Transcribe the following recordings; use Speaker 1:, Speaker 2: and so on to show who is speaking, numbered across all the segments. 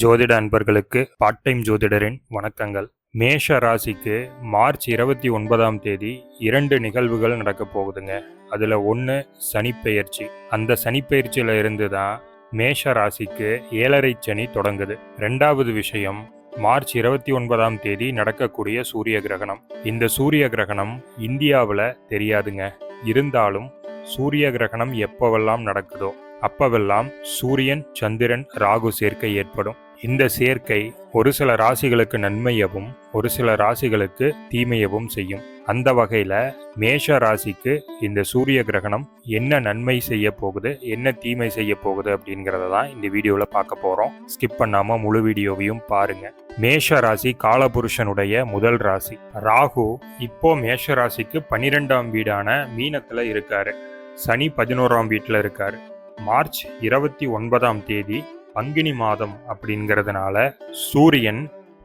Speaker 1: ஜோதிட அன்பர்களுக்கு part time ஜோதிடரின் வணக்கங்கள். மேஷ ராசிக்கு மார்ச் இருபத்தி ஒன்பதாம் தேதி இரண்டு நிகழ்வுகள் நடக்க போகுதுங்க. அதில் ஒன்று சனிப்பெயர்ச்சி. அந்த சனிப்பெயர்ச்சியில் இருந்து தான் மேஷ ராசிக்கு ஏழரை சனி தொடங்குது. ரெண்டாவது விஷயம் மார்ச் இருபத்தி ஒன்பதாம் தேதி நடக்கக்கூடிய சூரிய கிரகணம். இந்த சூரிய கிரகணம் இந்தியாவில் தெரியாதுங்க. இருந்தாலும் சூரிய கிரகணம் எப்போவெல்லாம் நடக்குதோ அப்பவெல்லாம் சூரியன் சந்திரன் ராகு சேர்க்கை ஏற்படும். இந்த சேர்க்கை ஒரு சில ராசிகளுக்கு நன்மையவும் ஒரு சில ராசிகளுக்கு தீமையவும் செய்யும். அந்த வகையில் மேஷ ராசிக்கு இந்த சூரிய கிரகணம் என்ன நன்மை செய்ய போகுது என்ன தீமை செய்ய போகுது அப்படிங்கிறத தான் இந்த வீடியோவில் பார்க்க போகிறோம் ஸ்கிப் பண்ணாமல் முழு வீடியோவையும் பாருங்க. மேஷ ராசி காலபுருஷனுடைய முதல் ராசி. ராகு இப்போ மேஷ ராசிக்கு பன்னிரெண்டாம் வீடான மீனத்தில் இருக்காரு. சனி பதினோராம் வீட்டில் இருக்காரு. மார்ச் இருபத்தி ஒன்பதாம் தேதி பங்கினி மாதம் அப்படிங்கிறதுனால சூரியன்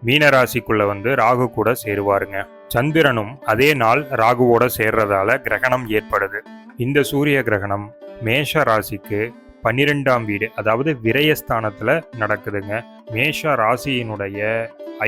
Speaker 1: மீனராசிக்குள்ள வந்து ராகு கூட சேருவாருங்க. சந்திரனும் அதே நாள் ராகுவோட சேர்றதால கிரகணம் ஏற்படுது. இந்த சூரிய கிரகணம் மேஷ ராசிக்கு பன்னிரெண்டாம் வீடு அதாவது விரயஸ்தானத்துல நடக்குதுங்க. மேஷ ராசியினுடைய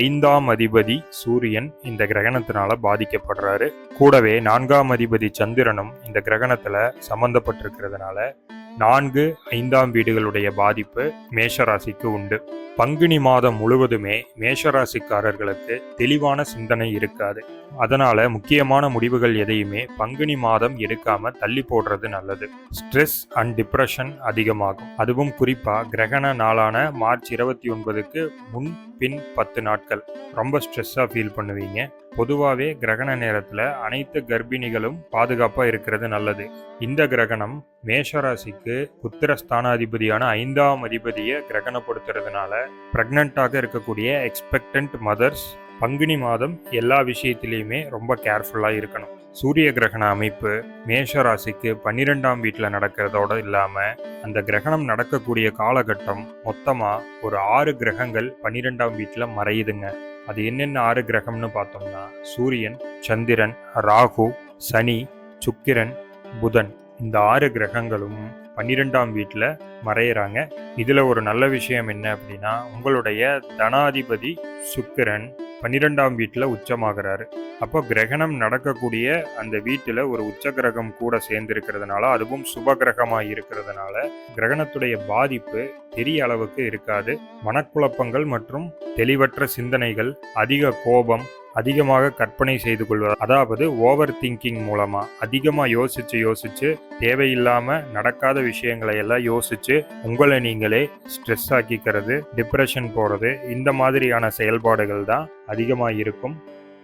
Speaker 1: ஐந்தாம் அதிபதி சூரியன் இந்த கிரகணத்தினால பாதிக்கப்படுறாரு. கூடவே நான்காம் அதிபதி சந்திரனும் இந்த கிரகணத்துல சம்பந்தப்பட்டிருக்கிறதுனால நான்கு ஐந்தாம் வீடுகளுடைய பாதிப்பு மேஷராசிக்கு உண்டு. பங்குனி மாதம் முழுவதுமே மேஷராசிக்காரர்களுக்கு தெளிவான சிந்தனை இருக்காது. அதனால முக்கியமான முடிவுகள் எதையுமே பங்குனி மாதம் எடுக்காம தள்ளி போடுறது நல்லது. ஸ்ட்ரெஸ் அண்ட் டிப்ரெஷன் அதிகமாகும். அதுவும் குறிப்பா கிரகண நாளான மார்ச் இருபத்தி ஒன்பதுக்கு முன் பின் பத்து நாட்கள். ரொம்ப ஸ்ட்ரெஸ்ஸாக ஃபீல் பண்ணுவீங்க. பொதுவாகவே கிரகண நேரத்தில் அனைத்து கர்ப்பிணிகளும் பாதுகாப்பாக இருக்கிறது நல்லது. இந்த கிரகணம் மேஷராசிக்கு புத்திர ஸ்தானாதிபதியான ஐந்தாம் அதிபதியை கிரகணப்படுத்துறதுனால ப்ரெக்னெண்ட்டாக இருக்கக்கூடிய எக்ஸ்பெக்டன்ட் மதர்ஸ் பங்குனி மாதம் எல்லா விஷயத்திலையுமே ரொம்ப கேர்ஃபுல்லாக இருக்கணும். சூரிய கிரகண அமைப்பு மேஷ ராசிக்கு பன்னிரெண்டாம் வீட்டில் நடக்கிறதோட இல்லாமல் அந்த கிரகணம் நடக்கக்கூடிய காலகட்டம் மொத்தமாக ஒரு ஆறு கிரகங்கள் பன்னிரெண்டாம் வீட்டில் மறையுதுங்க. அது என்னென்ன ஆறு கிரகம்னு பார்த்தோம்னா சூரியன் சந்திரன் ராகு சனி சுக்கிரன் புதன் இந்த ஆறு கிரகங்களும் பன்னிரெண்டாம் வீட்டில் மறையிறாங்க. இதில் ஒரு நல்ல விஷயம் என்ன அப்படின்னா உங்களுடைய தனாதிபதி சுக்கிரன் பன்னிரெண்டாம் வீட்டில் உச்சமாகிறாரு. அப்போ கிரகணம் நடக்கக்கூடிய அந்த வீட்டில் ஒரு உச்ச கிரகம் கூட சேர்ந்திருக்கிறதுனால அதுவும் சுப கிரகமாக இருக்கிறதுனால கிரகணத்துடைய பாதிப்பு பெரிய அளவுக்கு இருக்காது. மனக்குழப்பங்கள் மற்றும் தெளிவற்ற சிந்தனைகள் அதிக கோபம் அதிகமாக கற்பனை செய்து கொள்வது அதாவது ஓவர் திங்கிங் மூலமா. அதிகமா யோசிச்சு யோசிச்சு தேவையில்லாம நடக்காத விஷயங்களை எல்லாம் யோசிச்சு உங்களை நீங்களே ஸ்ட்ரெஸ் ஆக்கிக்கிறது டிப்ரெஷன் போறது இந்த மாதிரியான செயல்பாடுகள் தான் அதிகமாக இருக்கும்.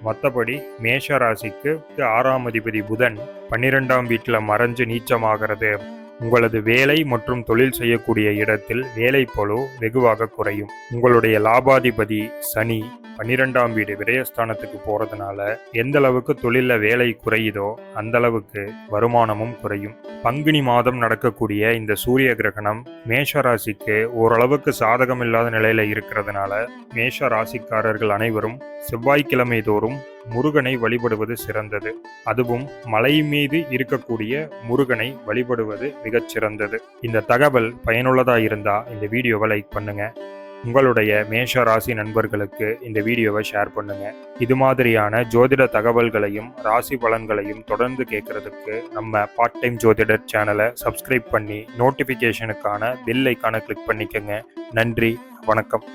Speaker 1: மற்றபடி மேஷ ராசிக்கு ஆறாம் அதிபதி புதன் பன்னிரெண்டாம் வீட்டில் மறைஞ்சு நீச்சமாகிறது உங்களது வேலை மற்றும் தொழில் செய்யக்கூடிய இடத்தில் வேலை போலோ வெகுவாக குறையும். உங்களுடைய லாபாதிபதி சனி பன்னிரெண்டாம் வீடு விரயஸ்தானத்துக்கு போறதுனால எந்த அளவுக்கு தொழில வேலை குறையுதோ அந்த அளவுக்கு வருமானமும் குறையும். பங்குனி மாதம் நடக்கக்கூடிய இந்த சூரிய கிரகணம் மேஷ ராசிக்கு ஓரளவுக்கு சாதகம் இல்லாத நிலையில இருக்கிறதுனால மேஷ ராசிக்காரர்கள் அனைவரும் செவ்வாய்க்கிழமை தோறும் முருகனை வழிபடுவது சிறந்தது. அதுவும் மலை மீது இருக்கக்கூடிய முருகனை வழிபடுவது மிகச் சிறந்தது. இந்த தகவல் பயனுள்ளதாக இருந்தால் இந்த வீடியோவை லைக் பண்ணுங்க. உங்களுடைய மேஷ ராசி நண்பர்களுக்கு இந்த வீடியோவை ஷேர் பண்ணுங்க. இது மாதிரியான ஜோதிட தகவல்களையும் ராசி பலன்களையும் தொடர்ந்து கேட்கறதுக்கு நம்ம பார்ட் டைம் ஜோதிடர் சேனலை சப்ஸ்கிரைப் பண்ணி நோட்டிஃபிகேஷனுக்கான பெல் ஐக்கானை கிளிக் பண்ணிக்கோங்க. நன்றி வணக்கம்.